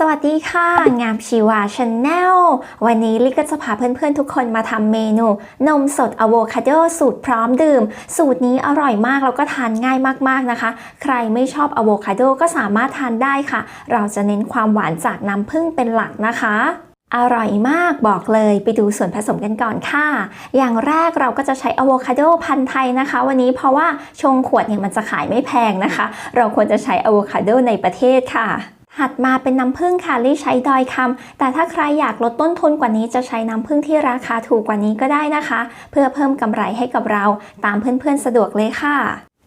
สวัสดีค่ะ งามชีวาชาแนลวันนี้ลิก็จะพาเพื่อนๆทุกคนมาทำเมนู นมสดอะโวคาโดสูตรพร้อมดื่ม สูตรนี้อร่อยมากแล้วก็ทานง่ายมากๆนะคะ ใครไม่ชอบอะโวคาโดก็สามารถทานได้ค่ะ เราจะเน้นความหวานจากน้ำผึ้งเป็นหลักนะคะอร่อยมากบอกเลยไปดูส่วนผสมกันก่อนค่ะ อย่างแรกเราก็จะใช้อะโวคาโดพันธุ์ไทยนะคะ วันนี้เพราะว่าชงขวดเนี่ยมันจะขายไม่แพงนะคะ เราควรจะใช้อะโวคาโดในประเทศค่ะ ถัดมาเป็นน้ำผึ้งค่ะลี่ใช้ดอยคำแต่ถ้าใครอยากลดต้นทุนกว่านี้จะใช้น้ำผึ้งที่ราคาถูกกว่านี้ก็ได้นะคะ เพื่อเพิ่มกำไรให้กับเราตามเพื่อนๆสะดวกเลยค่ะ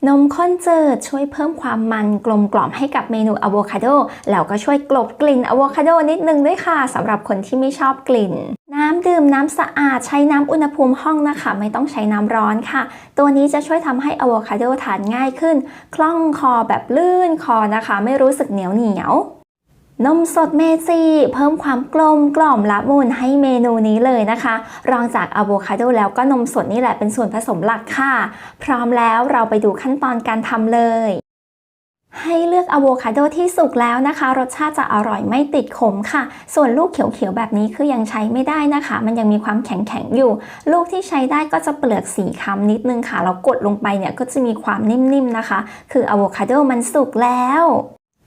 นมข้นจืดช่วยเพิ่มความมันกลมกล่อมให้กับเมนูอะโวคาโดแล้วก็ช่วยกลบกลิ่นอะโวคาโดนิดนึงด้วยค่ะสำหรับคนที่ไม่ชอบกลิ่น น้ำดื่มน้ำสะอาดใช้น้ำอุณหภูมิห้องนะคะ ไม่ต้องใช้น้ำร้อนค่ะ ตัวนี้จะช่วยทำให้อะโวคาโดทานง่ายขึ้น คล่องคอแบบลื่นคอนะคะ ไม่รู้สึกเหนียวเหนียว นมสดเมจิเพิ่มความกลมกล่อมละมุนให้เมนูนี้เลยนะคะ รองจากอะโวคาโดแล้วก็นมสดนี่แหละเป็นส่วนผสมหลักค่ะ พร้อมแล้วเราไปดูขั้นตอนการทำเลย ให้เลือกอะโวคาโดที่สุกแล้วนะคะ รสชาติจะอร่อยไม่ติดขมค่ะ ส่วนลูกเขียวๆแบบนี้คือยังใช้ไม่ได้นะคะ มันยังมีความแข็งๆอยู่ ลูกที่ใช้ได้ก็จะเปลือกสีค้ำนิดนึงค่ะ แล้วกดลงไปเนี่ยก็จะมีความนิ่มๆนะคะ คืออะโวคาโดมันสุกแล้ว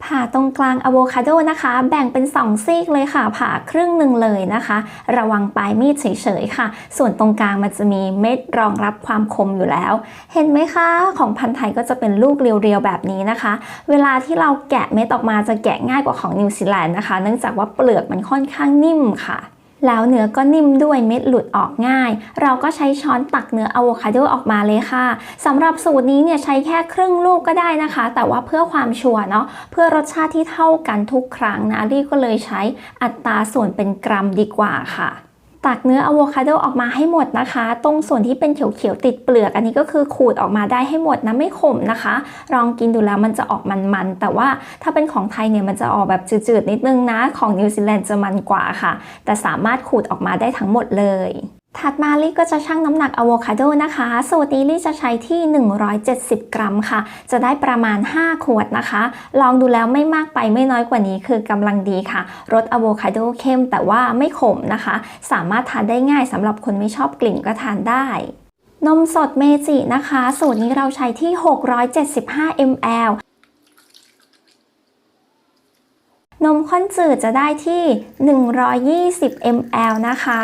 ผ่าตรงกลางอะโวคาโดนะคะ แบ่งเป็น 2 ซีกเลยค่ะ ผ่าครึ่งหนึ่งเลยนะคะ ระวังปลายมีดเฉยๆค่ะ ส่วนตรงกลางมันจะมีเม็ดรองรับความคมอยู่แล้ว เห็นไหมคะ ของพันธุ์ไทยก็จะเป็นลูกเรียวๆแบบนี้นะคะ เวลาที่เราแกะเม็ดออกมาจะแกะง่ายกว่าของนิวซีแลนด์นะคะ เนื่องจากว่าเปลือกมันค่อนข้างนิ่มค่ะ แล้วเนื้อก็นิ่มด้วยเม็ดหลุดออกง่าย เราก็ใช้ช้อนตักเนื้ออะโวคาโดออกมาเลยค่ะสำหรับสูตรนี้เนี่ยใช้แค่ครึ่งลูกก็ได้นะคะ แต่ว่าเพื่อความชัวร์เนาะเพื่อรสชาติที่เท่ากันทุกครั้งนะรี่ก็เลยใช้อัตราส่วนเป็นกรัมดีกว่าค่ะ ตักเนื้ออะโวคาโดออกมาให้หมดนะคะ ตรงส่วนที่เป็นเขียวๆติดเปลือก อันนี้ก็คือขูดออกมาได้ให้หมดนะไม่ขมนะคะ ลองกินดูแล้วมันจะออกมันๆแต่ว่าถ้าเป็นของไทยเนี่ยมันจะออกแบบจืดๆนิดนึงนะ ของนิวซีแลนด์จะมันกว่าค่ะ แต่สามารถขูดออกมาได้ทั้งหมดเลย ถัดมาลี่ก็จะชั่งน้ำหนักอะโวคาโดนะคะสูตรนี้ลี่จะใช้ที่ 170 กรัมค่ะ จะได้ประมาณ 5 ขวดนะคะ ลองดูแล้วไม่มากไปไม่น้อยกว่านี้คือกำลังดีค่ะ รสอะโวคาโดเข้มแต่ว่าไม่ขมนะคะ สามารถทานได้ง่ายสำหรับคนไม่ชอบกลิ่นก็ทานได้นมสดเมจินะคะ สูตรนี้เราใช้ที่ 675 ml นมข้นจืดจะได้ที่ 120 ml นะคะ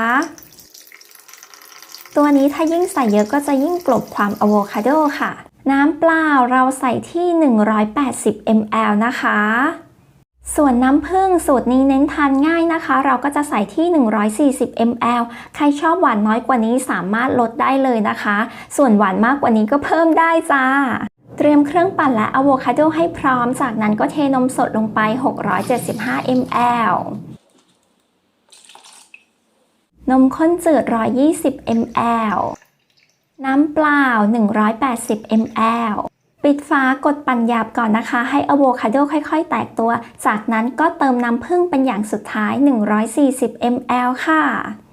ตัวนี้ถ้ายิ่งใส่เยอะก็จะยิ่งกลบความอะโวคาโดค่ะ น้ำเปล่าเราใส่ที่ 180 ml นะคะ ส่วนน้ำผึ้งสูตรนี้เน้นทานง่ายนะคะ เราก็จะใส่ที่ 140 ml ใครชอบหวานน้อยกว่านี้สามารถลดได้เลยนะคะ ส่วนหวานมากกว่านี้ก็เพิ่มได้จ้าเตรียมเครื่องปั่นและอะโวคาโดให้พร้อม จากนั้นก็เทนมสดลงไป 675 ml นมข้นจืด 120 ml น้ำเปล่า 180 ml ปิดฝากดปั่นหยาบก่อนนะคะ ให้อะโวคาโดค่อยๆ แตกตัว จากนั้นก็เติมน้ำผึ้งเป็นอย่างสุดท้าย 140 ml ค่ะ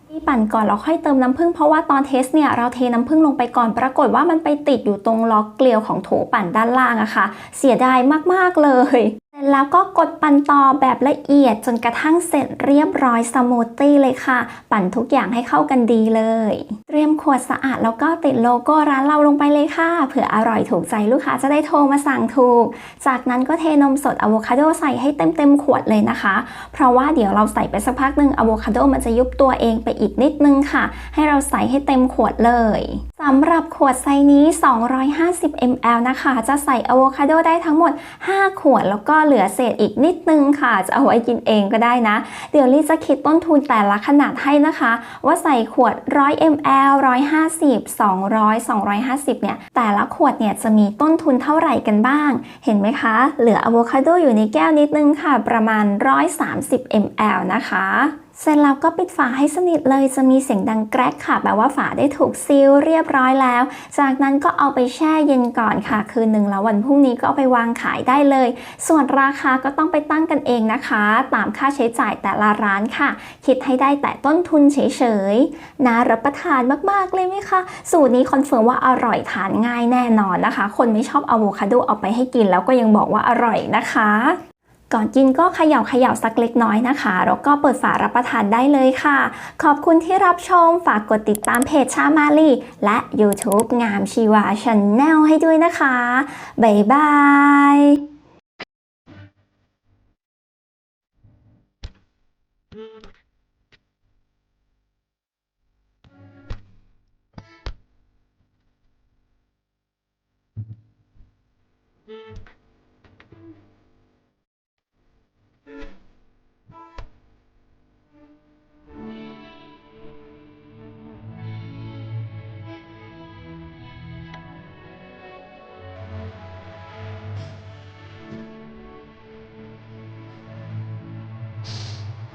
ที่ปั่นก่อนแล้วค่อยเติมน้ำผึ้งเพราะว่าตอนเทสเนี่ยเราเทน้ำผึ้งลงไปก่อนปรากฏว่ามันไปติดอยู่ตรงล็อกเกลียวของโถปั่นด้านล่างอะค่ะ เสียดายมากๆเลย แล้วก็กดปั่นต่อแบบละเอียดจนกระทั่งเสร็จเรียบร้อยสมูทตี้เลยค่ะ ปั่นทุกอย่างให้เข้ากันดีเลย เตรียมขวดสะอาดแล้วก็ติดโลโก้ร้านเราลงไปเลยค่ะ เผื่ออร่อยถูกใจลูกค้าจะได้โทรมาสั่งถูก จากนั้นก็เทนมสดอะโวคาโดใส่ให้เต็มเต็มๆขวดเลยนะคะ เพราะว่าเดี๋ยวเราใส่ไปสักพักหนึ่งอะโวคาโดมันจะยุบตัวเองไปอีกนิดนึงค่ะ ให้เราใส่ให้เต็มขวดเลยสำหรับขวดไซส์นี้ 250 ml นะคะ จะใส่อะโวคาโดได้ทั้งหมด 5 ขวดแล้วก็เหลือเศษอีกนิดนึงค่ะ จะเอาไว้กินเองก็ได้นะ เดี๋ยวลี่จะคิดต้นทุนแต่ละขนาดให้นะคะ ว่าใส่ขวด 100 ml 150 200 250 เนี่ย แต่ละขวดเนี่ยจะมีต้นทุนเท่าไหร่กันบ้าง เห็นไหมคะ เหลืออะโวคาโดอยู่ในแก้วนิดนึงค่ะ ประมาณ 130 ml นะคะ เสร็จแล้วก็ปิดฝาให้สนิทเลยจะมีเสียงดังแกรกค่ะแปลว่าฝาได้ถูกซีลเรียบร้อยแล้ว จากนั้นก็เอาไปแช่เย็นก่อนค่ะ คืนหนึ่งแล้ววันพรุ่งนี้ก็เอาไปวางขายได้เลย ส่วนราคาก็ต้องไปตั้งกันเองนะคะ ตามค่าใช้จ่ายแต่ละร้านค่ะ คิดให้ได้แต่ต้นทุนเฉยๆน่ารับประทานมากๆเลยไหมคะสูตรนี้คอนเฟิร์มว่าอร่อยทานง่ายแน่นอนนะคะ คนไม่ชอบอะโวคาโดเอาไปให้กินแล้วก็ยังบอกว่าอร่อยนะคะ ก่อนกินก็เขย่าเขย่าสักเล็กน้อยนะคะ แล้วก็เปิดฝารับประทานได้เลยค่ะ ขอบคุณที่รับชม ฝากกดติดตามเพจชามาลีและ YouTube งามชีวาช n แนลให้ด้วยนะคะ บ๊ายบาย Mm.